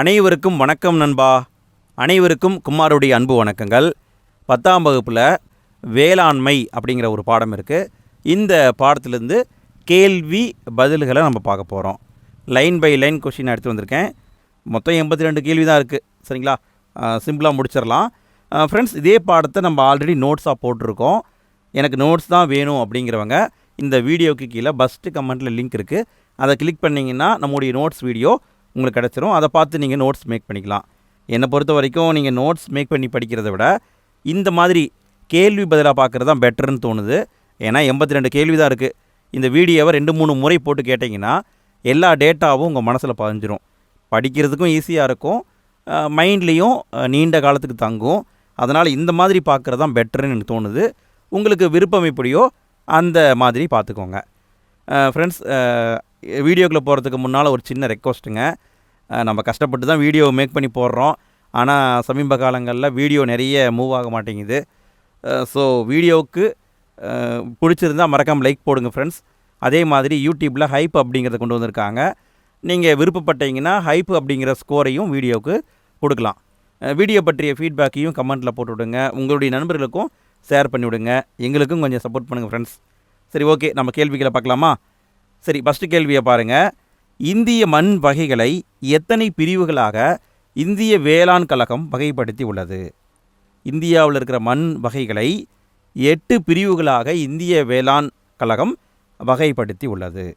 அனைவருக்கும் வணக்கம் நண்பா. அனைவருக்கும் குமாருடைய அன்பு வணக்கங்கள். பத்தாம் வகுப்பில் வேளாண்மை அப்படிங்கிற ஒரு பாடம் இருக்குது இந்த பாடத்திலேருந்து கேள்வி பதில்களை நம்ம பார்க்க போகிறோம் லைன் பை லைன் கொஷின் எடுத்து வந்திருக்கேன். மொத்தம் எண்பத்தி ரெண்டு கேள்வி தான் இருக்குது சரிங்களா? சிம்பிளாக முடிச்சிடலாம். ஃப்ரெண்ட்ஸ் இதே பாடத்தை நம்ம ஆல்ரெடி நோட்ஸாக போட்டிருக்கோம். எனக்கு நோட்ஸ் தான் வேணும் அப்படிங்கிறவங்க இந்த வீடியோக்கு கீழே ஃபஸ்ட்டு கமெண்ட்டில் லிங்க் இருக்குது அதை கிளிக் பண்ணிங்கன்னா நம்முடைய நோட்ஸ் வீடியோ உங்களுக்கு கிடச்சிரும். அதை பார்த்து நீங்கள் நோட்ஸ் மேக் பண்ணிக்கலாம். என்னை பொறுத்த வரைக்கும் நீங்கள் நோட்ஸ் மேக் பண்ணி படிக்கிறத விட இந்த மாதிரி கேள்வி பதிலாக பார்க்குறது தான் பெட்டர்னு தோணுது. ஏன்னா எண்பத்தி ரெண்டு கேள்வி தான் இருக்குது இந்த வீடியோவை ரெண்டு மூணு முறை போட்டு கேட்டிங்கன்னா எல்லா டேட்டாவும் உங்கள் மனசில் பதிஞ்சிரும். படிக்கிறதுக்கும் ஈஸியாக இருக்கும். மைண்ட்லேயும் நீண்ட காலத்துக்கு தங்கும். அதனால் இந்த மாதிரி பார்க்குறது தான் பெட்டர்னு எனக்கு தோணுது. உங்களுக்கு விருப்பம் எப்படியோ அந்த மாதிரி பார்த்துக்கோங்க. ஃப்ரெண்ட்ஸ் வீடியோக்குள்ளே போகிறதுக்கு முன்னால் ஒரு சின்ன ரெக்வஸ்ட்டுங்க நம்ம கஷ்டப்பட்டு தான் வீடியோ மேக் பண்ணி போடுறோம். ஆனால் சமீப காலங்களில் வீடியோ நிறைய மூவ் ஆக மாட்டேங்குது. ஸோ வீடியோவுக்கு பிடிச்சிருந்தால் மறக்காமல் லைக் போடுங்க ஃப்ரெண்ட்ஸ் அதே மாதிரி யூடியூப்பில் ஹைப் அப்படிங்கிறத கொண்டு வந்திருக்காங்க. நீங்கள் விருப்பப்பட்டீங்கன்னா ஹைப் அப்படிங்கிற ஸ்கோரையும் வீடியோவுக்கு கொடுக்கலாம். வீடியோ பற்றிய ஃபீட்பேக்கையும் கமெண்ட்டில் போட்டு விடுங்க உங்களுடைய நண்பர்களுக்கும் ஷேர் பண்ணிவிடுங்க. எங்களுக்கும் கொஞ்சம் சப்போர்ட் பண்ணுங்கள் ஃப்ரெண்ட்ஸ் சரி ஓகே நம்ம கேள்விகளை பார்க்கலாமா? சரி ஃபஸ்ட்டு கேள்வியை பாருங்கள் இந்திய மண் வகைகளை எத்தனை பிரிவுகளாக இந்திய வேளாண் கழகம் வகைப்படுத்தி உள்ளது? இந்தியாவில் இருக்கிற மண் வகைகளை எட்டு பிரிவுகளாக இந்திய வேளாண் கழகம் வகைப்படுத்தி உள்ளது.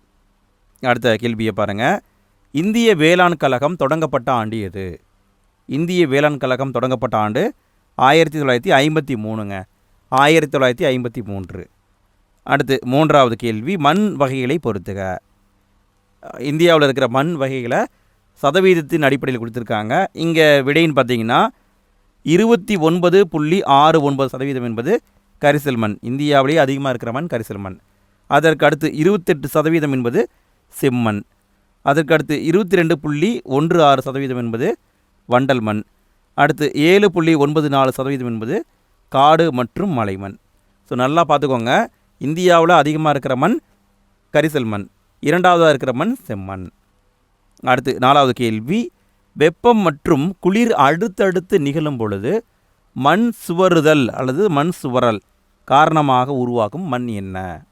அடுத்த கேள்வியை பாருங்கள் இந்திய வேளாண் கழகம் தொடங்கப்பட்ட ஆண்டு எது? இந்திய வேளாண் கழகம் தொடங்கப்பட்ட ஆண்டு ஆயிரத்தி தொள்ளாயிரத்தி ஐம்பத்தி மூணுங்க. ஆயிரத்தி தொள்ளாயிரத்தி ஐம்பத்தி மூன்று. அடுத்து மூன்றாவது கேள்வி மண் வகைகளை பொறுத்துக. இந்தியாவில் இருக்கிற மண் வகைகளை சதவீதத்தின் அடிப்படையில் கொடுத்துருக்காங்க. இங்கே விடைன்னு பார்த்தீங்கன்னா இருபத்தி ஒன்பது புள்ளி ஆறு ஒன்பது சதவீதம் என்பது கரிசல் மண். இந்தியாவிலேயே அதிகமாக இருக்கிற மண் கரிசல் மண். அதற்கு அடுத்து இருபத்தெட்டு சதவீதம் என்பது செம்மண் அதற்கு அடுத்து இருபத்தி ரெண்டு புள்ளி ஒன்று ஆறு சதவீதம் என்பது வண்டல் மண். அடுத்து ஏழு புள்ளி ஒன்பது நாலு சதவீதம் என்பது காடு மற்றும் மலைமண் ஸோ நல்லா பார்த்துக்கோங்க. இந்தியாவில் அதிகமாக இருக்கிற மண் கரிசல் மண். இரண்டாவதாக இருக்கிற மண் செம்மண். அடுத்து நாலாவது கேள்வி வெப்பம் மற்றும் குளிர் அடுத்தடுத்து நிகழும் பொழுது மண் சுவருதல் அல்லது மண் சுவரல் காரணமாக உருவாகும் மண் என்ன?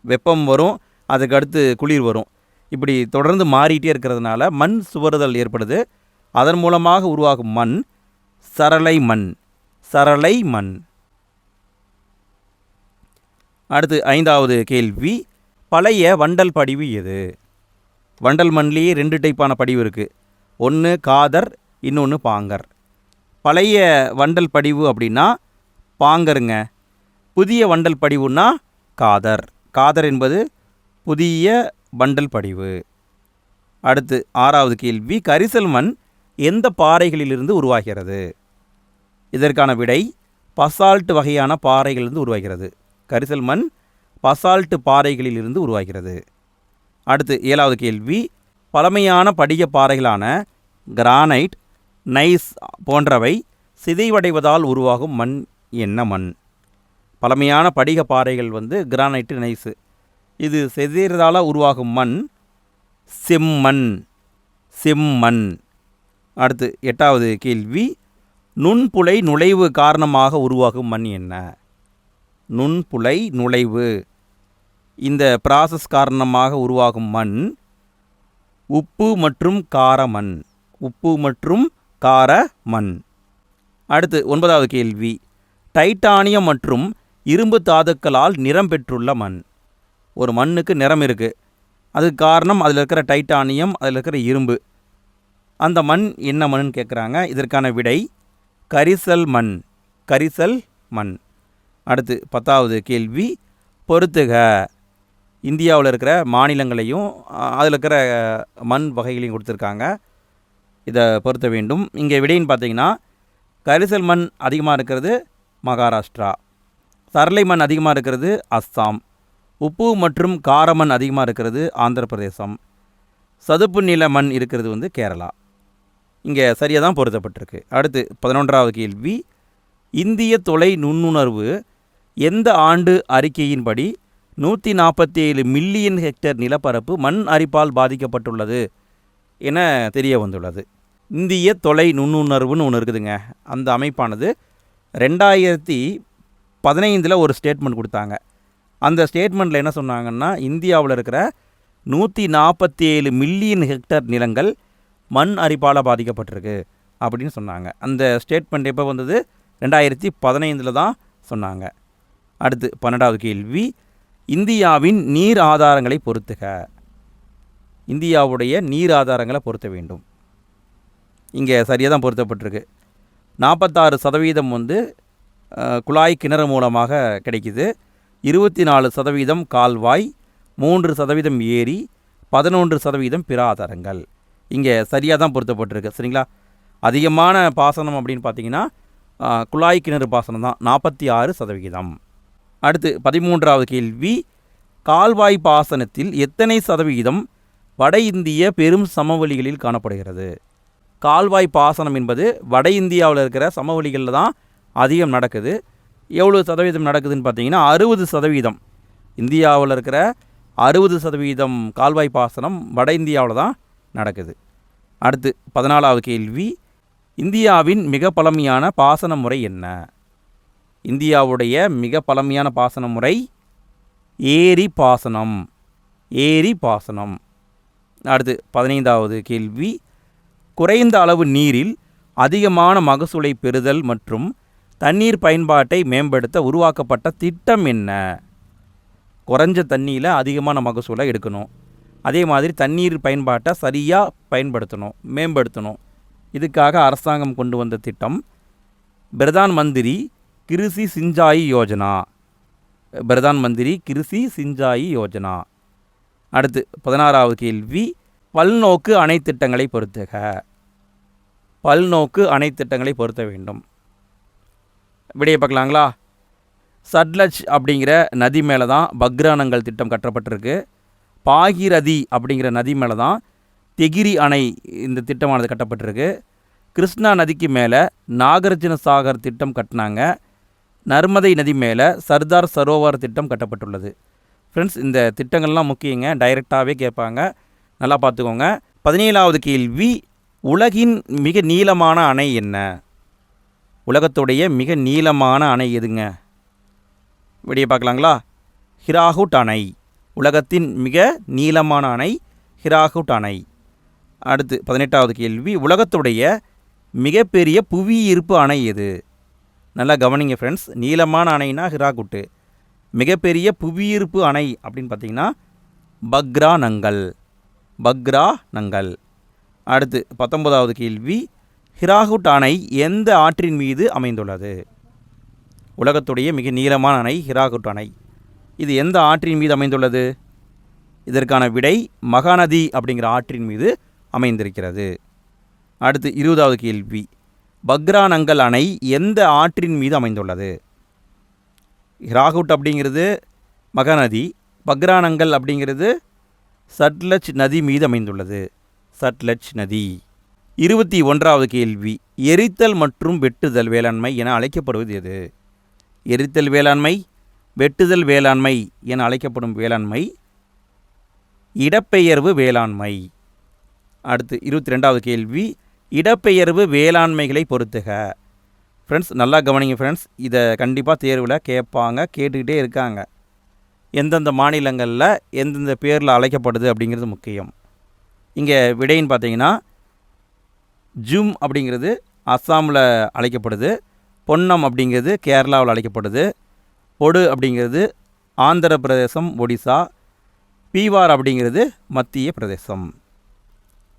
வெப்பம் வரும் அதுக்கு அடுத்து குளிர் வரும். இப்படி தொடர்ந்து மாறிட்டே இருக்கிறதுனால மண் சுவருதல் ஏற்படுது. அதன் மூலமாக உருவாகும் மண் சரளை மண். சரளை மண். அடுத்து ஐந்தாவது கேள்வி பழைய வண்டல் படிவு எது? வண்டல் மண்லேயே ரெண்டு டைப்பான படிவு இருக்குது ஒன்று காதர் இன்னொன்று பாங்கர். பழைய வண்டல் படிவு அப்படின்னா பாங்கருங்க. புதிய வண்டல் படிவுன்னா காதர். காதர் என்பது புதிய வண்டல் படிவு. அடுத்து ஆறாவது கேள்வி கரிசல் மண் எந்த பாறைகளிலிருந்து உருவாகிறது? இதற்கான விடை பசால்ட் வகையான பாறைகளிலிருந்து உருவாகிறது. கரிசல் மண் பசால்ட்டு பாறைகளிலிருந்து உருவாகிறது. அடுத்து ஏழாவது கேள்வி பழமையான படிக பாறைகளான கிரானைட் நைஸ் போன்றவை சிதைவடைவதால் உருவாகும் மண் என்ன மண்? பழமையான படிக பாறைகள் வந்து கிரானைட்டு நைஸு. இது சிதைறதால் உருவாகும் மண் செம்மண் செம்மண். அடுத்து எட்டாவது கேள்வி நுண்புலை நுழைவு காரணமாக உருவாகும் மண் என்ன? நுண்புலை நுழைவு. இந்த ப்ராசஸ் காரணமாக உருவாகும் மண் உப்பு மற்றும் கார மண். உப்பு மற்றும் கார மண். அடுத்து ஒன்பதாவது கேள்வி. டைட்டானியம் மற்றும் இரும்பு தாதுக்களால் நிறம் பெற்றுள்ள மண். ஒரு மண்ணுக்கு நிறம் இருக்குது அதுக்கு காரணம் அதில் இருக்கிற டைட்டானியம் அதில் இருக்கிற இரும்பு. அந்த மண் என்ன மண்ணுன்னு கேட்குறாங்க இதற்கான விடை கரிசல் மண். கரிசல் மண். அடுத்து பத்தாவது கேள்வி பொறுத்துக. இந்தியாவில் இருக்கிற மாநிலங்களையும் அதில் இருக்கிற மண் வகைகளையும் கொடுத்துருக்காங்க. இதை பொருத்த வேண்டும். இங்கே விடைன்னு பார்த்தீங்கன்னா கரிசல் மண் அதிகமாக இருக்கிறது மகாராஷ்டிரா. சரளை மண் அதிகமாக இருக்கிறது அஸ்ஸாம். உப்பு மற்றும் காரமண் அதிகமாக இருக்கிறது ஆந்திர பிரதேசம் சதுப்பு நில மண் இருக்கிறது வந்து கேரளா. இங்கே சரியாக தான் பொருத்தப்பட்டிருக்கு. அடுத்து பதினொன்றாவது கேள்வி இந்திய தொலை நுண்ணுணர்வு எந்த ஆண்டு அறிக்கையின்படி நூற்றி நாற்பத்தி ஏழு மில்லியன் ஹெக்டேர் நிலப்பரப்பு மண் அரிப்பால் பாதிக்கப்பட்டுள்ளது என தெரிய வந்துள்ளது. இந்திய தொலை நுண்ணுணர்வுன்னு ஒன்று இருக்குதுங்க. அந்த அமைப்பானது ரெண்டாயிரத்தி பதினைந்தில் ஒரு ஸ்டேட்மெண்ட் கொடுத்தாங்க. அந்த ஸ்டேட்மெண்ட்டில் என்ன சொன்னாங்கன்னா இந்தியாவில் இருக்கிற நூற்றி நாற்பத்தி ஏழு மில்லியன் ஹெக்டர் நிலங்கள் மண் அரிப்பால் பாதிக்கப்பட்டிருக்கு அப்படின்னு சொன்னாங்க. அந்த ஸ்டேட்மெண்ட் எப்போ வந்தது? ரெண்டாயிரத்தி பதினைந்தில் தான் சொன்னாங்க. அடுத்து பன்னெண்டாவது கேள்வி. இந்தியாவின் நீர் ஆதாரங்களை பொறுத்துக இந்தியாவுடைய நீர் ஆதாரங்களை பொருத்த வேண்டும். இங்கே சரியாக தான் பொருத்தப்பட்டிருக்கு. நாற்பத்தாறு சதவீதம் வந்து குழாய் கிணறு மூலமாக கிடைக்குது. இருபத்தி நாலு சதவீதம் கால்வாய் மூன்று சதவீதம் ஏரி பதினொன்று சதவீதம் பிற ஆதாரங்கள். இங்கே சரியாக தான் பொருத்தப்பட்டிருக்கு சரிங்களா? அதிகமான பாசனம் அப்படின்னு பார்த்தீங்கன்னா குழாய் கிணறு பாசனம் தான் நாற்பத்தி ஆறு சதவிகிதம் அடுத்து பதிமூன்றாவது கேள்வி. கால்வாய் பாசனத்தில் எத்தனை சதவிகிதம் வட இந்திய பெரும் சமவெளிகளில் காணப்படுகிறது? கால்வாய் பாசனம் என்பது வட இந்தியாவில் இருக்கிற சமவெளிகளில் தான் அதிகம் நடக்குது. எவ்வளோ சதவீதம் நடக்குதுன்னு பார்த்தீங்கன்னா அறுபது சதவீதம் இந்தியாவில் இருக்கிற அறுபது சதவீதம் கால்வாய் பாசனம் வட இந்தியாவில் தான் நடக்குது. அடுத்து பதினாலாவது கேள்வி. இந்தியாவின் மிக பழமையான பாசன முறை என்ன? இந்தியாவுடைய மிக பழமையான பாசன முறை ஏரி பாசனம். ஏரி பாசனம். அடுத்து பதினைந்தாவது கேள்வி. குறைந்த அளவு நீரில் அதிகமான மகசூலை பெறுதல் மற்றும் தண்ணீர் பயன்பாட்டை மேம்படுத்த உருவாக்கப்பட்ட திட்டம் என்ன? குறைஞ்ச தண்ணியில் அதிகமான மகசூலை எடுக்கணும். அதே மாதிரி தண்ணீர் பயன்பாட்டை சரியாக பயன்படுத்தணும் மேம்படுத்தணும். இதுக்காக அரசாங்கம் கொண்டு வந்த திட்டம். பிரதான் மந்திரி கிருஷி சிஞ்சாயி யோஜனா. பிரதான் மந்திரி கிருஷி சிஞ்சாயி யோஜனா. அடுத்து பதினாறாவது கேள்வி பல்நோக்கு அணை திட்டங்களை பொறுத்துக. பல்நோக்கு அணை திட்டங்களை பொருத்த வேண்டும். விடையை பார்க்கலாங்களா? சட்லஜ் அப்படிங்கிற நதி மேலே தான் பக்ரானங்கள் திட்டம் கட்டப்பட்டிருக்கு. பாகிரதி அப்படிங்கிற நதி மேலே தான் தெகிரி அணை இந்த திட்டமானது கட்டப்பட்டிருக்கு. கிருஷ்ணா நதிக்கு மேலே நாகார்ஜுன சாகர் திட்டம் கட்டினாங்க. நர்மதை நதி மேலே சர்தார் சரோவர் திட்டம் கட்டப்பட்டுள்ளது. ஃப்ரெண்ட்ஸ் இந்த திட்டங்கள்லாம் முக்கியங்க. டைரெக்டாகவே கேட்பாங்க. நல்லா பார்த்துக்கோங்க. பதினேழாவது கேள்வி உலகின் மிக நீளமான அணை என்ன? உலகத்துடைய மிக நீளமான அணை எதுங்க? விடிய பார்க்கலாங்களா? ஹிராகுட் அணை. உலகத்தின் மிக நீளமான அணை ஹிராகுட் அணை. அடுத்து பதினெட்டாவது கேள்வி உலகத்துடைய மிகப்பெரிய புவியீர்ப்பு அணை எது? நல்லா கவனிங்க ஃப்ரெண்ட்ஸ் நீளமான அணைனா ஹிராகுட்டு. மிகப்பெரிய புவியீர்ப்பு அணை அப்படின்னு பார்த்தீங்கன்னா பக்ரா நங்கல் பக்ரா நங்கல் அடுத்து பத்தொன்பதாவது கேள்வி. ஹிராகுட் அணை எந்த ஆற்றின் மீது அமைந்துள்ளது? உலகத்துடைய மிக நீளமான அணை ஹிராகுட் அணை. இது எந்த ஆற்றின் மீது அமைந்துள்ளது? இதற்கான விடை மகாநதி அப்படிங்கிற ஆற்றின் மீது அமைந்திருக்கிறது. அடுத்து இருபதாவது கேள்வி. பக்ரானங்கல் அணை எந்த ஆற்றின் மீது அமைந்துள்ளது? ஹிராகுட் அப்படிங்கிறது மகாநதி பக்ரானங்கல் அப்படிங்கிறது சட்லஜ் நதி மீது அமைந்துள்ளது. சட்லஜ் நதி. இருபத்தி ஒன்றாவது கேள்வி எரித்தல் மற்றும் வெட்டுதல் வேளாண்மை என அழைக்கப்படுவது எது? எரித்தல் வேளாண்மை வெட்டுதல் வேளாண்மை என அழைக்கப்படும் வேளாண்மை இடப்பெயர்வு வேளாண்மை. அடுத்து இருபத்தி ரெண்டாவது கேள்வி இடப்பெயர்வு வேளாண்மைகளை பொறுத்துக. ஃப்ரெண்ட்ஸ் நல்லா கவனிங்க ஃப்ரெண்ட்ஸ் இதை கண்டிப்பாக தேர்வில் கேட்பாங்க கேட்டுக்கிட்டே இருக்காங்க. எந்தெந்த மாநிலங்களில் எந்தெந்த பேரில் அழைக்கப்படுது அப்படிங்கிறது முக்கியம். இங்கே விடைன்னு பார்த்தீங்கன்னா ஜும் அப்படிங்கிறது அஸ்ஸாமில் அழைக்கப்படுது பொன்னம் அப்படிங்கிறது கேரளாவில் அழைக்கப்படுது பொடு அப்படிங்கிறது ஆந்திர பிரதேசம் ஒடிசா பீவார் அப்படிங்கிறது மத்திய பிரதேசம்.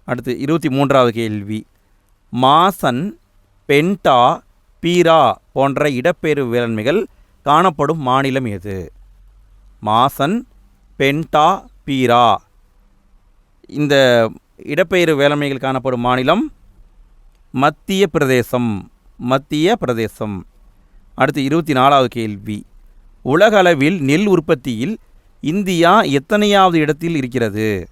அடுத்து இருபத்தி மூன்றாவது கேள்வி. மாசன் பென்டா பீரா போன்ற இடப்பெயர்வு வேளாண்மைகள் காணப்படும் மாநிலம் எது? மாசன் பென்டா பீரா. இந்த இடப்பெயர்வு வேளாண்மைகள் காணப்படும் மாநிலம் மத்திய பிரதேசம் மத்திய பிரதேசம். அடுத்து இருபத்தி நாலாவது கேள்வி உலகளவில் நெல் உற்பத்தியில் இந்தியா எத்தனையாவது இடத்தில் இருக்கிறது?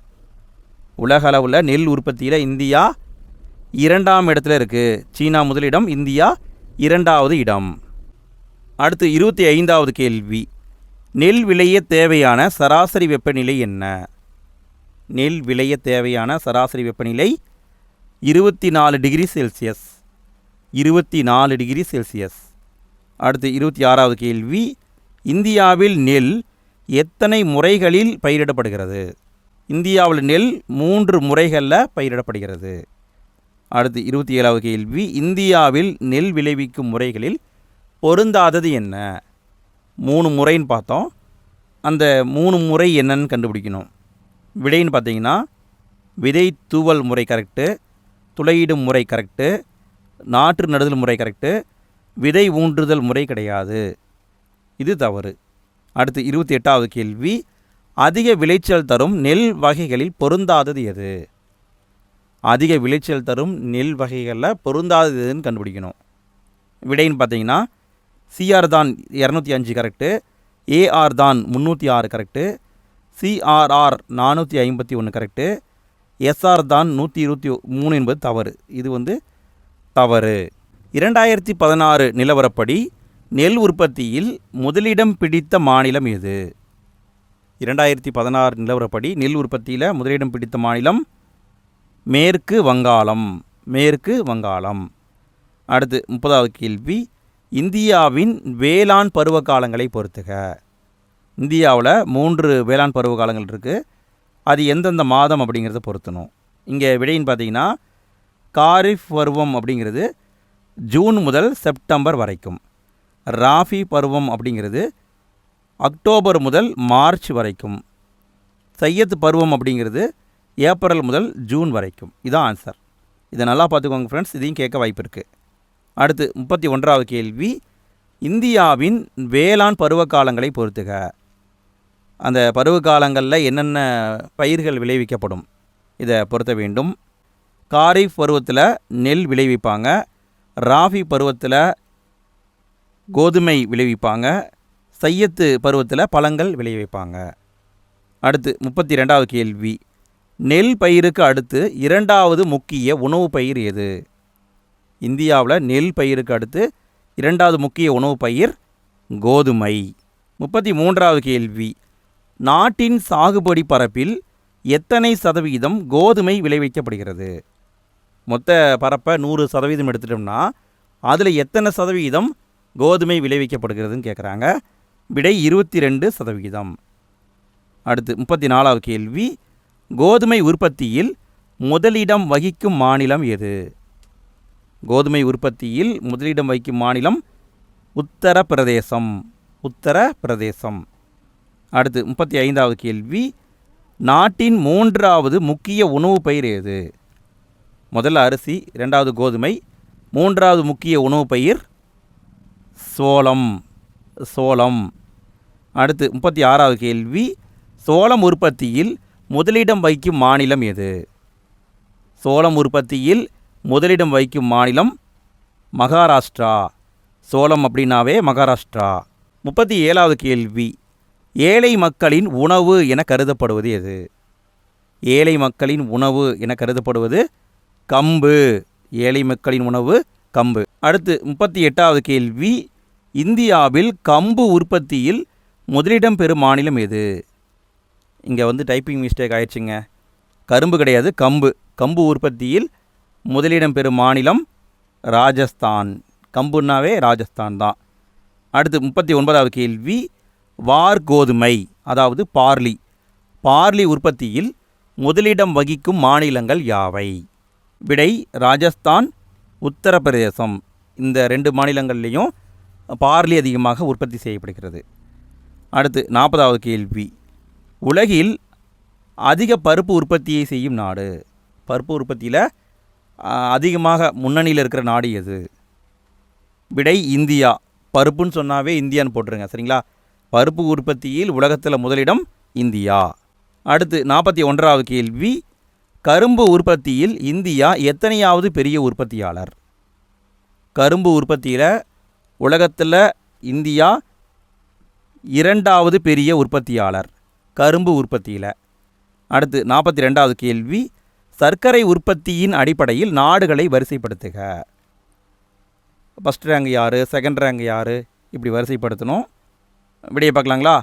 உலகளவில் நெல் உற்பத்தியில் இந்தியா இரண்டாம் இடத்துல இருக்குது சீனா முதலிடம் இந்தியா இரண்டாவது இடம். அடுத்து இருபத்தி ஐந்தாவது கேள்வி. நெல் விளைய தேவையான சராசரி வெப்பநிலை என்ன? நெல் விளைய தேவையான சராசரி வெப்பநிலை இருபத்தி நாலு டிகிரி செல்சியஸ். இருபத்தி நாலு டிகிரி செல்சியஸ். அடுத்து இருபத்தி ஆறாவது கேள்வி. இந்தியாவில் நெல் எத்தனை முறைகளில் பயிரிடப்படுகிறது? இந்தியாவில் நெல் மூன்று முறைகளில் பயிரிடப்படுகிறது. அடுத்து இருபத்தி ஏழாவது கேள்வி. இந்தியாவில் நெல் விளைவிக்கும் முறைகளில் பொருந்தாதது என்ன? மூணு முறைன்னு பார்த்தோம். அந்த மூணு முறை என்னன்னு கண்டுபிடிக்கணும். விடைன்னு பார்த்தீங்கன்னா விதை தூவல் முறை கரெக்டு துளையிடும் முறை கரெக்டு நாற்று நடுதல் முறை கரெக்டு விதை ஊன்றுதல் முறை கிடையாது. இது தவறு. அடுத்து இருபத்தி எட்டாவது கேள்வி. அதிக விளைச்சல் தரும் நெல் வகைகளில் பொருந்தாதது எது? அதிக விளைச்சல் தரும் நெல் வகைகளில் பொருந்தாதது எதுன்னு கண்டுபிடிக்கணும். விடைன்னு பார்த்தீங்கன்னா சிஆர் தான் இரநூத்தி அஞ்சு கரெக்டு ஏஆர் தான் முந்நூற்றி ஆறு கரெக்டு சிஆர்ஆர் நானூற்றி ஐம்பத்தி ஒன்று கரெக்டு எஸ்ஆர் தான் நூற்றி இருபத்தி மூணு என்பது தவறு. இது வந்து தவறு. இரண்டாயிரத்தி பதினாறு நிலவரப்படி நெல் உற்பத்தியில் முதலிடம் பிடித்த மாநிலம் எது? இரண்டாயிரத்தி பதினாறு நிலவரப்படி நெல் உற்பத்தியில் முதலிடம் பிடித்த மாநிலம் மேற்கு வங்காளம் மேற்கு வங்காளம். அடுத்து முப்பதாவது கேள்வி இந்தியாவின் வேளாண் பருவ காலங்களை பொறுத்துக. இந்தியாவில் மூன்று வேளாண் பருவ காலங்கள் இருக்குது அது எந்தெந்த மாதம் அப்படிங்கிறத பொருத்தணும். இங்கே விடைன்னு பார்த்தீங்கன்னா காரிஃப் பருவம் அப்படிங்கிறது ஜூன் முதல் செப்டம்பர் வரைக்கும். ராஃபி பருவம் அப்படிங்கிறது அக்டோபர் முதல் மார்ச் வரைக்கும். சையத் பருவம் அப்படிங்கிறது ஏப்ரல் முதல் ஜூன் வரைக்கும். இதான் ஆன்சர் இதை நல்லா பார்த்துக்கோங்க ஃப்ரெண்ட்ஸ் இதையும் கேட்க வாய்ப்பு இருக்குது அடுத்து முப்பத்தி ஒன்றாவது கேள்வி. இந்தியாவின் வேளாண் பருவ காலங்களை பொறுத்துக. அந்த பருவ காலங்களில் என்னென்ன பயிர்கள் விளைவிக்கப்படும்? இதை பொருத்த வேண்டும். காரிஃப் பருவத்தில் நெல் விளைவிப்பாங்க. ராஃபி பருவத்தில் கோதுமை விளைவிப்பாங்க. சையத்து பருவத்தில் பழங்கள் விளைவிப்பாங்க. அடுத்து முப்பத்தி ரெண்டாவது கேள்வி. நெல் பயிருக்கு அடுத்து இரண்டாவது முக்கிய உணவு பயிர் எது? இந்தியாவில் நெல் பயிருக்கு அடுத்து இரண்டாவது முக்கிய உணவு பயிர் கோதுமை. முப்பத்தி மூன்றாவது கேள்வி. நாட்டின் சாகுபடி பரப்பில் எத்தனை சதவீதம் கோதுமை விளைவிக்கப்படுகிறது? மொத்த பரப்பை நூறு சதவீதம் எடுத்துட்டோம்னா அதில் எத்தனை சதவீதம் கோதுமை விளைவிக்கப்படுகிறதுன்னு கேட்குறாங்க விடை இருபத்தி ரெண்டு சதவீதம். அடுத்து முப்பத்தி நாலாவது கேள்வி. கோதுமை உற்பத்தியில் முதலிடம் வகிக்கும் மாநிலம் எது? கோதுமை உற்பத்தியில் முதலிடம் வகிக்கும் மாநிலம் உத்தரப்பிரதேசம். உத்தரப்பிரதேசம். அடுத்து முப்பத்தி ஐந்தாவது கேள்வி. நாட்டின் மூன்றாவது முக்கிய உணவு பயிர் எது? முதல்ல அரிசி ரெண்டாவது கோதுமை மூன்றாவது முக்கிய உணவு பயிர் சோளம். சோளம். அடுத்து முப்பத்தி ஆறாவது கேள்வி. சோளம் உற்பத்தியில் முதலிடம் வைக்கும் மாநிலம் எது? சோளம் உற்பத்தியில் முதலிடம் வைக்கும் மாநிலம் மகாராஷ்டிரா. சோளம் அப்படின்னாவே மகாராஷ்டிரா. முப்பத்தி ஏழாவது கேள்வி. ஏழை மக்களின் உணவு என கருதப்படுவது எது? ஏழை மக்களின் உணவு என கருதப்படுவது கம்பு. ஏழை மக்களின் உணவு கம்பு. அடுத்து முப்பத்தி எட்டாவது கேள்வி. இந்தியாவில் கம்பு உற்பத்தியில் முதலிடம் பெறும் மாநிலம் எது? இங்கே வந்து டைப்பிங் மிஸ்டேக் ஆயிடுச்சுங்க. கரும்பு கிடையாது கம்பு. கம்பு உற்பத்தியில் முதலிடம் பெறும் மாநிலம் ராஜஸ்தான். கம்புன்னாவே ராஜஸ்தான் தான். அடுத்து முப்பத்தி ஒன்பதாவது கேள்வி வார் கோதுமை அதாவது பார்லி. பார்லி உற்பத்தியில் முதலிடம் வகிக்கும் மாநிலங்கள் யாவை? விடை ராஜஸ்தான் உத்தரப்பிரதேசம். இந்த ரெண்டு மாநிலங்கள்லேயும் பார்லி அதிகமாக உற்பத்தி செய்யப்படுகிறது. அடுத்து நாற்பதாவது கேள்வி உலகில் அதிக பருப்பு உற்பத்தியை செய்யும் நாடு. பருப்பு உற்பத்தியில் அதிகமாக முன்னணியில் இருக்கிற நாடு எது? விடை இந்தியா. பருப்புன்னு சொன்னாவே இந்தியான்னு போட்டுருங்க சரிங்களா? பருப்பு உற்பத்தியில் உலகத்தில் முதலிடம் இந்தியா. அடுத்து நாற்பத்தி ஒன்றாவது கேள்வி. கரும்பு உற்பத்தியில் இந்தியா எத்தனையாவது பெரிய உற்பத்தியாளர்? கரும்பு உற்பத்தியில் உலகத்தில் இந்தியா இரண்டாவது பெரிய உற்பத்தியாளர். கரும்பு உற்பத்தியில். அடுத்து நாற்பத்தி ரெண்டாவது கேள்வி சர்க்கரை உற்பத்தியின் அடிப்படையில் நாடுகளை வரிசைப்படுத்துக. ஃபஸ்ட் ரேங்க் யார் செகண்ட் ரேங்க் யார் இப்படி வரிசைப்படுத்தணும். விடையை பார்க்கலாங்களா?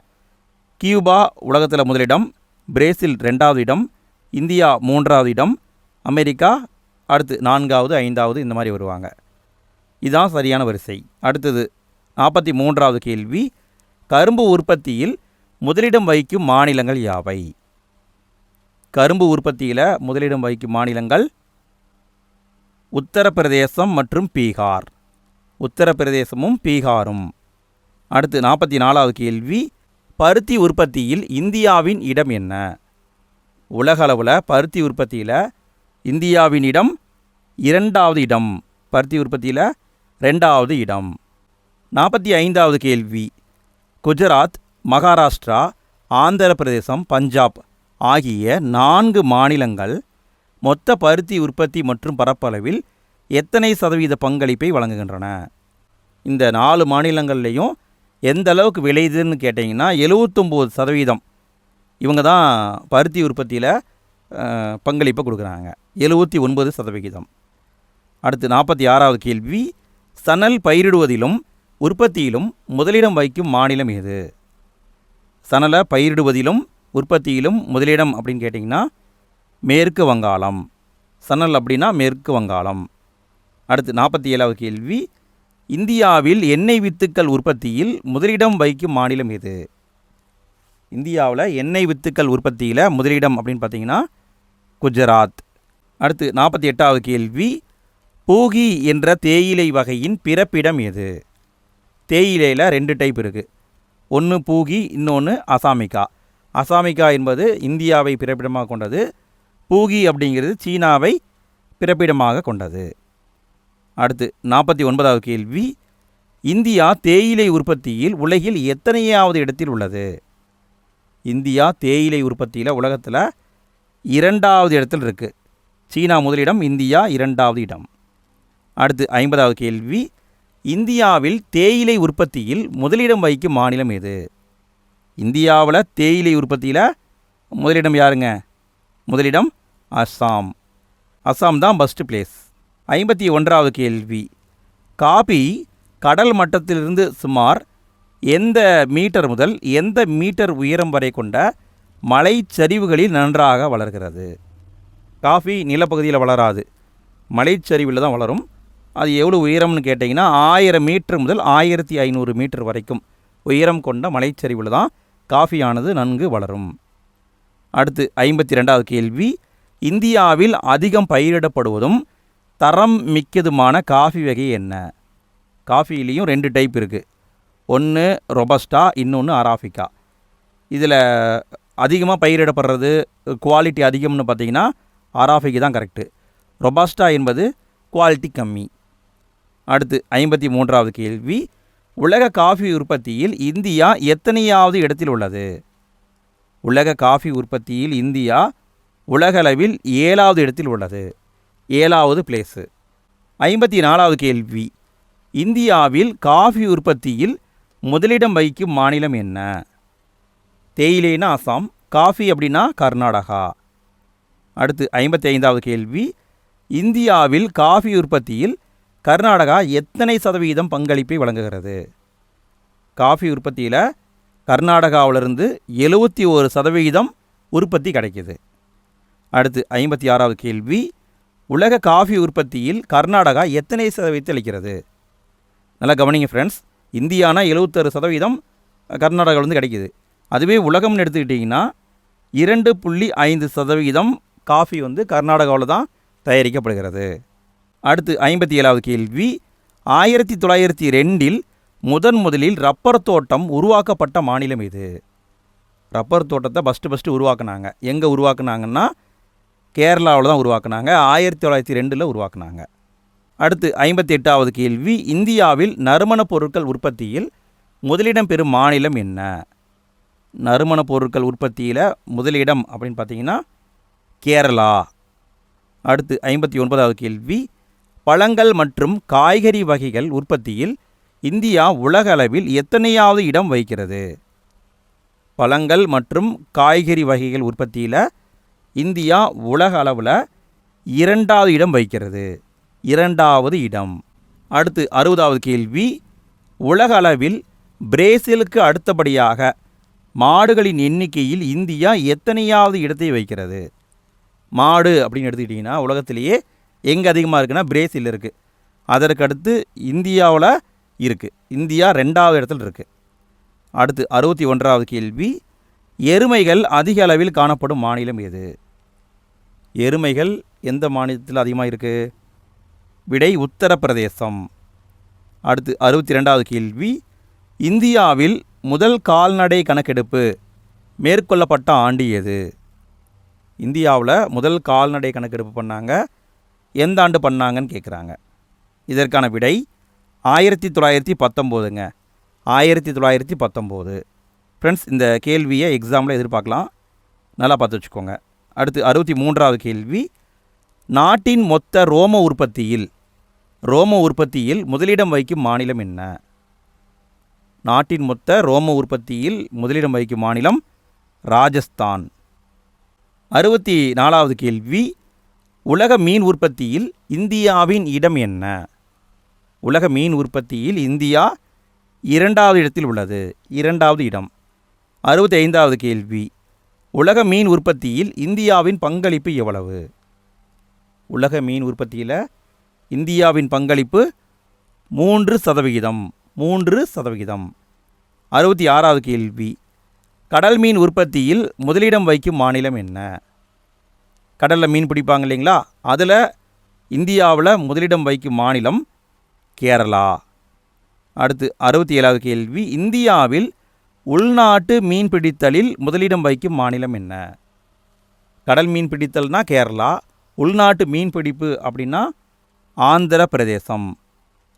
கியூபா உலகத்தில் முதலிடம் பிரேசில் ரெண்டாவது இடம் இந்தியா மூன்றாவது இடம் அமெரிக்கா அடுத்து நான்காவது ஐந்தாவது இந்த மாதிரி வருவாங்க. இதுதான் சரியான வரிசை. அடுத்தது நாற்பத்தி மூன்றாவது கேள்வி கரும்பு உற்பத்தியில் முதலிடம் வகிக்கும் மாநிலங்கள் யாவை? கரும்பு உற்பத்தியில் முதலிடம் வகிக்கும் மாநிலங்கள் உத்தரப்பிரதேசம் மற்றும் பீகார். உத்தரப்பிரதேசமும் பீகாரும். அடுத்து நாற்பத்தி நாலாவது கேள்வி பருத்தி உற்பத்தியில் இந்தியாவின் இடம் என்ன? உலகளவில் பருத்தி உற்பத்தியில் இந்தியாவின் இடம் இரண்டாவது இடம். பருத்தி உற்பத்தியில் ரெண்டாவது இடம். நாற்பத்தி ஐந்தாவது கேள்வி குஜராத் மகாராஷ்டிரா ஆந்திர பிரதேசம் பஞ்சாப் ஆகிய நான்கு மாநிலங்கள் மொத்த பருத்தி உற்பத்தி மற்றும் பரப்பளவில் எத்தனை சதவீத பங்களிப்பை வழங்குகின்றன? இந்த நாலு மாநிலங்கள்லேயும் எந்த அளவுக்கு விளையுதுன்னு கேட்டிங்கன்னா எழுவத்தொம்போது சதவீதம் இவங்க தான் பருத்தி உற்பத்தியில் பங்களிப்பை கொடுக்குறாங்க. எழுபத்தி ஒன்பது சதவிகிதம். அடுத்து நாற்பத்தி ஆறாவது கேள்வி சணல் பயிரிடுவதிலும் உற்பத்தியிலும் முதலிடம் வகிக்கும் மாநிலம் எது? சணலை பயிரிடுவதிலும் உற்பத்தியிலும் முதலிடம் அப்படின்னு கேட்டிங்கன்னா மேற்கு வங்காளம். சணல் அப்படின்னா மேற்கு வங்காளம். அடுத்து நாற்பத்தி ஏழாவது கேள்வி. இந்தியாவில் எண்ணெய் வித்துக்கள் உற்பத்தியில் முதலிடம் வகிக்கும் மாநிலம் எது? இந்தியாவில் எண்ணெய் வித்துக்கள் உற்பத்தியில் முதலிடம் அப்படின்னு பார்த்தீங்கன்னா குஜராத். அடுத்து நாற்பத்தி எட்டாவது கேள்வி. பூகி என்ற தேயிலை வகையின் பிறப்பிடம் எது? தேயிலையில் ரெண்டு டைப் இருக்குது ஒன்று பூகி இன்னொன்று அசாமிகா அசாமிகா என்பது இந்தியாவை பிறப்பிடமாக கொண்டது. பூகி அப்படிங்கிறது சீனாவை பிறப்பிடமாக கொண்டது. அடுத்து நாற்பத்தி ஒன்பதாவது கேள்வி. இந்தியா தேயிலை உற்பத்தியில் உலகில் எத்தனையாவது இடத்தில் உள்ளது? இந்தியா தேயிலை உற்பத்தியில் உலகத்தில் இரண்டாவது இடத்தில் இருக்குது சீனா முதலிடம் இந்தியா இரண்டாவது இடம். அடுத்து ஐம்பதாவது கேள்வி. இந்தியாவில் தேயிலை உற்பத்தியில் முதலிடம் வகிக்கும் மாநிலம் எது? இந்தியாவில் தேயிலை உற்பத்தியில் முதலிடம் யாருங்க? முதலிடம் அஸ்ஸாம். அஸ்ஸாம் தான் ஃபஸ்ட்டு பிளேஸ் ஐம்பத்தி ஒன்றாவது கேள்வி. காபி கடல் மட்டத்திலிருந்து சுமார் எந்த மீட்டர் முதல் எந்த மீட்டர் உயரம் வரை கொண்ட மலைச்சரிவுகளில் நன்றாக வளர்கிறது? காஃபி நிலப்பகுதியில் வளராது. மலைச்சரிவில் தான் வளரும். அது எவ்வளோ உயரம்னு கேட்டிங்கன்னா ஆயிரம் மீட்ரு முதல் ஆயிரத்தி ஐநூறு மீட்டர் வரைக்கும். உயரம் கொண்ட மலைச்சரிவில் தான் காஃபியானது நன்கு வளரும். அடுத்து ஐம்பத்தி ரெண்டாவது கேள்வி. இந்தியாவில் அதிகம் பயிரிடப்படுவதும் தரம் மிக்கதுமான காஃபி வகை என்ன? காஃபிலேயும் ரெண்டு டைப் இருக்குது ஒன்று ரொபஸ்டா இன்னொன்று அராஃபிகா. இதில் அதிகமாக பயிரிடப்படுறது குவாலிட்டி அதிகம்னு பார்த்தீங்கன்னா அராஃபிக்கு தான் கரெக்டு ரொபாஸ்டா என்பது குவாலிட்டி கம்மி. அடுத்து ஐம்பத்தி மூன்றாவது கேள்வி. உலக காஃபி உற்பத்தியில் இந்தியா எத்தனையாவது இடத்தில் உள்ளது? உலக காஃபி உற்பத்தியில் இந்தியா உலகளவில் ஏழாவது இடத்தில் உள்ளது. ஏழாவது பிளேஸு ஐம்பத்தி நாலாவது கேள்வி. இந்தியாவில் காஃபி உற்பத்தியில் முதலிடம் வகிக்கும் மாநிலம் என்ன? தேயிலைனா அசாம் காஃபி அப்படின்னா கர்நாடகா. அடுத்து ஐம்பத்தி ஐந்தாவது கேள்வி. இந்தியாவில் காஃபி உற்பத்தியில் கர்நாடகா எத்தனை சதவீதம் பங்களிப்பை வழங்குகிறது? காஃபி உற்பத்தியில் கர்நாடகாவிலிருந்து எழுபத்தி ஒரு சதவிகிதம் உற்பத்தி கிடைக்கிது. அடுத்து ஐம்பத்தி ஆறாவது கேள்வி உலக காஃபி உற்பத்தியில் கர்நாடகா எத்தனை சதவீதத்தை அளிக்கிறது? நல்லா கவனிங்க ஃப்ரெண்ட்ஸ் இந்தியானா எழுபத்தாறு சதவீதம் கர்நாடகாவிலேருந்து கிடைக்கிது. அதுவே உலகம்னு எடுத்துக்கிட்டிங்கன்னா இரண்டு புள்ளி ஐந்து சதவீதம் காஃபி வந்து கர்நாடகாவில் தான் தயாரிக்கப்படுகிறது. அடுத்து ஐம்பத்தி ஏழாவது கேள்வி. ஆயிரத்தி தொள்ளாயிரத்தி ரெண்டில் முதன் முதலில் ரப்பர் தோட்டம் உருவாக்கப்பட்ட மாநிலம் இது ரப்பர் தோட்டத்தை ஃபஸ்ட்டு ஃபஸ்ட்டு உருவாக்குனாங்க. எங்கே உருவாக்குனாங்கன்னா கேரளாவில் தான் உருவாக்குனாங்க. ஆயிரத்தி தொள்ளாயிரத்தி ரெண்டில் உருவாக்குனாங்க. அடுத்து ஐம்பத்தி எட்டாவது கேள்வி. இந்தியாவில் நறுமணப் பொருட்கள் உற்பத்தியில் முதலிடம் பெறும் மாநிலம் என்ன? நறுமணப் பொருட்கள் உற்பத்தியில் முதலிடம் அப்படின்னு பார்த்தீங்கன்னா கேரளா. அடுத்து ஐம்பத்தி ஒன்பதாவது கேள்வி. பழங்கள் மற்றும் காய்கறி வகைகள் உற்பத்தியில் இந்தியா உலக அளவில் எத்தனையாவது இடம் வகிக்கிறது? பழங்கள் மற்றும் காய்கறி வகைகள் உற்பத்தியில் இந்தியா உலக அளவில் இரண்டாவது இடம் வகிக்கிறது. இரண்டாவது இடம். அடுத்து அறுபதாவது கேள்வி. உலக அளவில் பிரேசிலுக்கு அடுத்தபடியாக மாடுகளின் எண்ணிக்கையில் இந்தியா எத்தனையாவது இடத்தை வைக்கிறது மாடு அப்படின்னு எடுத்துக்கிட்டிங்கன்னா உலகத்திலேயே எங்கே அதிகமாக இருக்குன்னா பிரேசில் இருக்குது. அதற்கு அடுத்து இந்தியாவில் இருக்குது. இந்தியா ரெண்டாவது இடத்துல இருக்குது. அடுத்து அறுபத்தி ஒன்றாவது கேள்வி எருமைகள் அதிக அளவில் காணப்படும் மாநிலம் எது? எருமைகள் எந்த மாநிலத்தில் அதிகமாக இருக்குது? விடை உத்தரப்பிரதேசம். அடுத்து அறுபத்தி ரெண்டாவது கேள்வி இந்தியாவில் முதல் கால்நடை கணக்கெடுப்பு மேற்கொள்ளப்பட்ட ஆண்டு எது? இந்தியாவில் முதல் கால்நடை கணக்கெடுப்பு பண்ணாங்க எந்த ஆண்டு பண்ணாங்கன்னு கேட்குறாங்க இதற்கான விடை ஆயிரத்தி தொள்ளாயிரத்தி பத்தொம்போதுங்க. ஆயிரத்தி தொள்ளாயிரத்தி பத்தொம்போது. ஃப்ரெண்ட்ஸ் இந்த கேள்வியை எக்ஸாமில் எதிர்பார்க்கலாம். நல்லா பார்த்து வச்சுக்கோங்க. அடுத்து அறுபத்தி மூன்றாவது கேள்வி. நாட்டின் மொத்த ரோம உற்பத்தியில் ரோம உற்பத்தியில் முதலிடம் வகிக்கும் மாநிலம் என்ன? நாட்டின் மொத்த ரோம உற்பத்தியில் முதலிடம் வகிக்கும் மாநிலம் ராஜஸ்தான். அறுபத்தி நாலாவது கேள்வி. உலக மீன் உற்பத்தியில் இந்தியாவின் இடம் என்ன? உலக மீன் உற்பத்தியில் இந்தியா இரண்டாவது இடத்தில் உள்ளது. இரண்டாவது இடம். அறுபத்தி ஐந்தாவது கேள்வி. உலக மீன் உற்பத்தியில் இந்தியாவின் பங்களிப்பு எவ்வளவு? உலக மீன் உற்பத்தியில் இந்தியாவின் பங்களிப்பு மூன்று சதவிகிதம். மூன்று சதவிகிதம். அறுபத்தி ஆறாவது கேள்வி. கடல் மீன் உற்பத்தியில் முதலிடம் வைக்கும் மாநிலம் என்ன? கடலில் மீன் பிடிப்பாங்க இல்லைங்களா? அதில் இந்தியாவில் முதலிடம் வைக்கும் மாநிலம் கேரளா. அடுத்து அறுபத்தி ஏழாவது கேள்வி இந்தியாவில் உள்நாட்டு மீன் பிடித்தலில் முதலிடம் வைக்கும் மாநிலம் என்ன? கடல் மீன் பிடித்தல்னா கேரளா உள்நாட்டு மீன் பிடிப்பு அப்படின்னா ஆந்திர பிரதேசம்.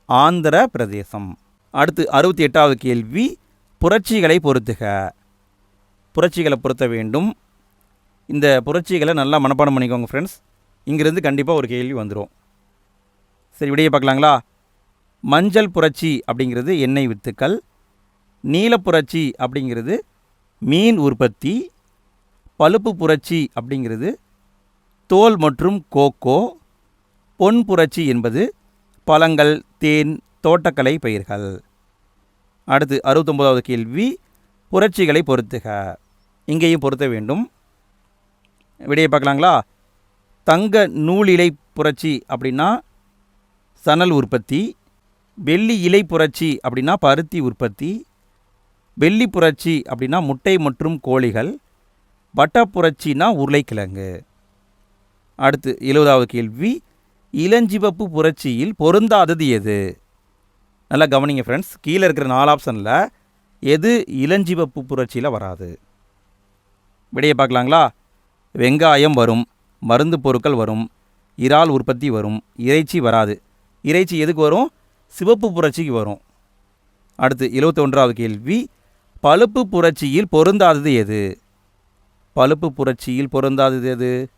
ஆந்திர பிரதேசம். அடுத்து அறுபத்தி எட்டாவது கேள்வி புரட்சிகளை பொறுத்துக. புரட்சிகளை பொருத்த வேண்டும். இந்த புரட்சிகளை நல்லா மனப்பாடம் பண்ணிக்கோங்க ஃப்ரெண்ட்ஸ் இங்கேருந்து கண்டிப்பாக ஒரு கேள்வி வந்துடும் சரி விடையை பார்க்கலாங்களா? மஞ்சள் புரட்சி அப்படிங்கிறது எண்ணெய் வித்துக்கள் நீல புரட்சி அப்படிங்கிறது மீன் உற்பத்தி பழுப்பு புரட்சி அப்படிங்கிறது தோல் மற்றும் கோகோ பொன் புரட்சி என்பது பழங்கள் தேன் தோட்டக்கலை பயிர்கள். அடுத்து அறுபத்தொம்போதாவது கேள்வி புரட்சிகளை பொறுத்துக. இங்கேயும் பொருத்த வேண்டும். விடையை பார்க்கலாங்களா? தங்க நூல் இலை புரட்சி அப்படின்னா சணல் உற்பத்தி வெள்ளி இலை புரட்சி அப்படின்னா பருத்தி உற்பத்தி வெள்ளி புரட்சி அப்படின்னா முட்டை மற்றும் கோழிகள் வட்ட புரட்சினா உருளைக்கிழங்கு. அடுத்து எழுபதாவது கேள்வி இளஞ்சிவப்பு புரட்சியில் பொருந்தாதது எது? நல்லா கவனிங்க ஃப்ரெண்ட்ஸ் கீழே இருக்கிற நாலு ஆப்ஷனில் எது இளஞ்சிவப்பு புரட்சியில் வராது? விடையை பார்க்கலாங்களா? வெங்காயம் வரும் மருந்து பொருட்கள் வரும் இறால் உற்பத்தி வரும் இறைச்சி வராது. இறைச்சி எதுக்கு வரும்? சிவப்பு புரட்சிக்கு வரும். அடுத்து இருபத்தொன்றாவது கேள்வி பழுப்பு புரட்சியில் பொருந்தாதது எது? பழுப்பு புரட்சியில் பொருந்தாதது எது?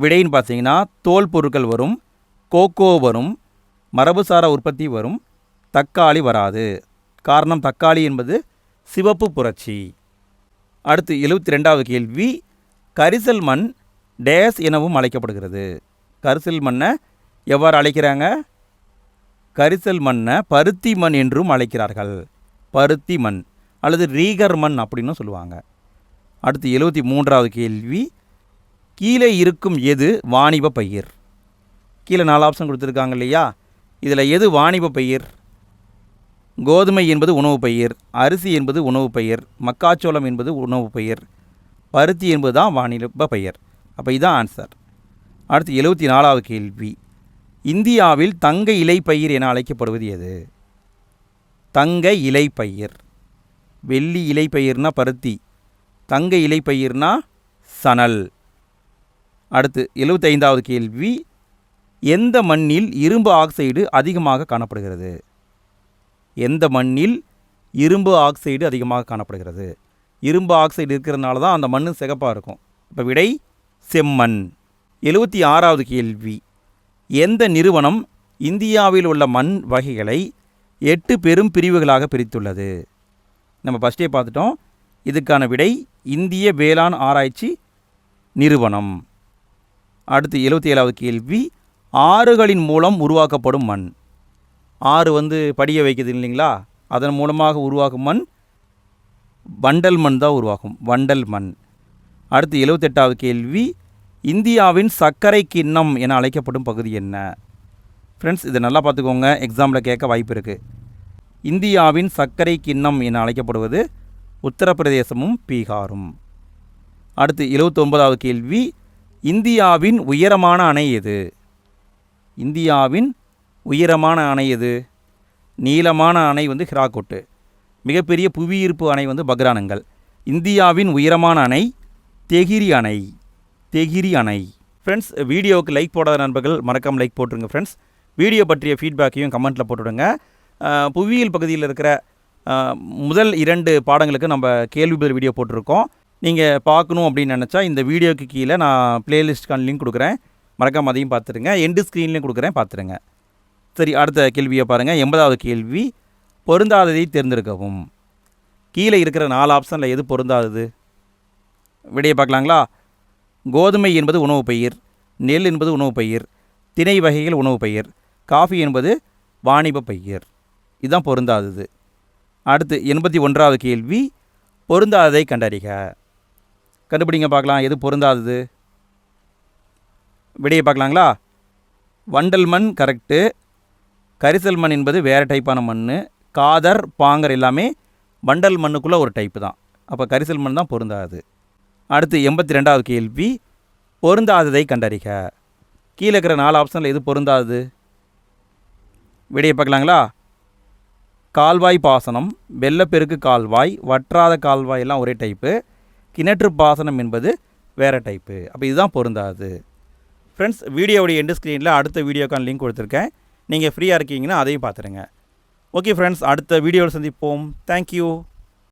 விடைன்னு பார்த்தீங்கன்னா தோல் பொருட்கள் வரும் கோகோ வரும் மரபுசார உற்பத்தி வரும் தக்காளி வராது. காரணம் தக்காளி என்பது சிவப்பு புரட்சி. அடுத்து எழுபத்தி ரெண்டாவது கேள்வி கரிசல் மண் டேஸ் எனவும் அழைக்கப்படுகிறது. கரிசல் மண்ணை எவ்வாறு அழைக்கிறாங்க? கரிசல் மண்ணை பருத்தி மண் என்றும் அழைக்கிறார்கள். பருத்தி மண் அல்லது ரீகர் மண் அப்படின்னு சொல்லுவாங்க. அடுத்து எழுபத்தி மூன்றாவது கேள்வி கீழே இருக்கும் எது வாணிப பயிர் கீழே நாலு ஆப்ஷன் கொடுத்துருக்காங்க இல்லையா? இதில் எது வாணிப பயிர் கோதுமை என்பது உணவு பயிர் அரிசி என்பது உணவு பயிர் மக்காச்சோளம் என்பது உணவு பயிர் பருத்தி என்பது தான் வானிலப்ப பயிர். அப்போ இதுதான் ஆன்சர் அடுத்து எழுபத்தி நாலாவது கேள்வி. இந்தியாவில் தங்க இலை பயிர் என அழைக்கப்படுவது எது? தங்க இலை பயிர். வெள்ளி இலை பயிர்னா பருத்தி தங்க இலை பயிர்னா சணல். அடுத்து எழுபத்தைந்தாவது கேள்வி. எந்த மண்ணில் இரும்பு ஆக்சைடு அதிகமாக காணப்படுகிறது? எந்த மண்ணில் இரும்பு ஆக்சைடு அதிகமாக காணப்படுகிறது? இரும்பு ஆக்சைடு இருக்கிறதுனால தான் அந்த மண் சிகப்பாக இருக்கும். இப்போ விடை செம்மண். எழுபத்தி ஆறாவது கேள்வி. எந்த நிறுவனம் இந்தியாவில் உள்ள மண் வகைகளை எட்டு பெரும் பிரிவுகளாக பிரித்துள்ளது? நம்ம ஃபஸ்ட்டே பார்த்துட்டோம். இதுக்கான விடை இந்திய வேளாண் ஆராய்ச்சி நிறுவனம். அடுத்து எழுபத்தி ஏழாவது கேள்வி. ஆறுகளின் மூலம் உருவாக்கப்படும் மண். ஆறு வந்து படிய வைக்குது இல்லைங்களா? அதன் மூலமாக உருவாகும் மண் வண்டல் மண் தான் உருவாகும். வண்டல் மண். அடுத்து எழுபத்தெட்டாவது கேள்வி இந்தியாவின் சர்க்கரை கிண்ணம் என அழைக்கப்படும் பகுதி என்ன? ஃப்ரெண்ட்ஸ் இதை நல்லா பார்த்துக்கோங்க. எக்ஸாமில் கேட்க வாய்ப்பு இருக்குது இந்தியாவின் சர்க்கரை கிண்ணம் என அழைக்கப்படுவது உத்தரப்பிரதேசமும் பீகாரும். அடுத்து எழுபத்தொன்பதாவது கேள்வி இந்தியாவின் உயரமான அணை எது? இந்தியாவின் உயரமான அணை எது? நீளமான அணை வந்து ஹிராகோட்டு. மிகப்பெரிய புவியீர்ப்பு அணை வந்து பக்ரானங்கள். இந்தியாவின் உயரமான அணை தெகிரி அணை. தெகிரி அணை. ஃப்ரெண்ட்ஸ் வீடியோவுக்கு லைக் போடாத நண்பர்கள் மறக்காமல் லைக் போட்டுருங்க ஃப்ரெண்ட்ஸ் வீடியோ பற்றிய ஃபீட்பேக்கையும் கமெண்ட்டில் போட்டுவிடுங்க. புவியியல் பகுதியில் இருக்கிற முதல் இரண்டு பாடங்களுக்கு நம்ம கேள்வி பதில் வீடியோ போட்டிருக்கோம். நீங்கள் பார்க்கணும் அப்படின்னு நினச்சா இந்த வீடியோக்கு கீழே நான் பிளேலிஸ்ட்கான லிங்க் கொடுக்குறேன். மறக்காமல் அதையும் பார்த்துருங்க எண்டு ஸ்க்ரீன்லேயும் கொடுக்குறேன். பார்த்துருங்க சரி அடுத்த கேள்வியை பாருங்கள் எண்பதாவது கேள்வி பொருந்தாததை தேர்ந்தெடுக்கவும். கீழே இருக்கிற நாலு ஆப்ஷனில் எது பொருந்தாதது? விடையை பார்க்கலாங்களா? கோதுமை என்பது உணவு பயிர் நெல் என்பது உணவு பயிர் திணை வகைகள் உணவு பயிர் காஃபி என்பது வாணிப பயிர். இதுதான் பொருந்தாதது. அடுத்து எண்பத்தி ஒன்றாவது கேள்வி பொருந்தாததை கண்டறிக. கண்டுபிடிங்க பார்க்கலாம். எது பொருந்தாதது? விடையை பார்க்கலாங்களா? வண்டல் மண் கரெக்டு கரிசல் மண் என்பது வேறு டைப்பான மண் காதர் பாங்கர் எல்லாமே வண்டல் மண்ணுக்குள்ளே ஒரு டைப்பு தான். அப்போ கரிசல் மண் தான் பொருந்தாது. அடுத்து எண்பத்தி ரெண்டாவது கேள்வி. பொருந்தாததை கண்டறிக. கீழே இருக்கிற நாலு ஆப்ஷனில் எது பொருந்தாது? விடையை பார்க்கலாங்களா? கால்வாய் பாசனம் வெள்ளப்பெருக்கு கால்வாய் வற்றாத கால்வாய் எல்லாம் ஒரே டைப்பு கிணற்று பாசனம் என்பது வேறு டைப்பு அப்போ இதுதான் பொருந்தாது. ஃப்ரெண்ட்ஸ் வீடியோவுடைய எண்டு ஸ்க்ரீனில் அடுத்த வீடியோக்கான லிங்க் கொடுத்துருக்கேன். நீங்கள் ஃப்ரீயாக இருக்கீங்கன்னா அதையும் பார்த்துருங்க ஓகே ஃப்ரெண்ட்ஸ் அடுத்த வீடியோவில் சந்திப்போம். தேங்க்யூ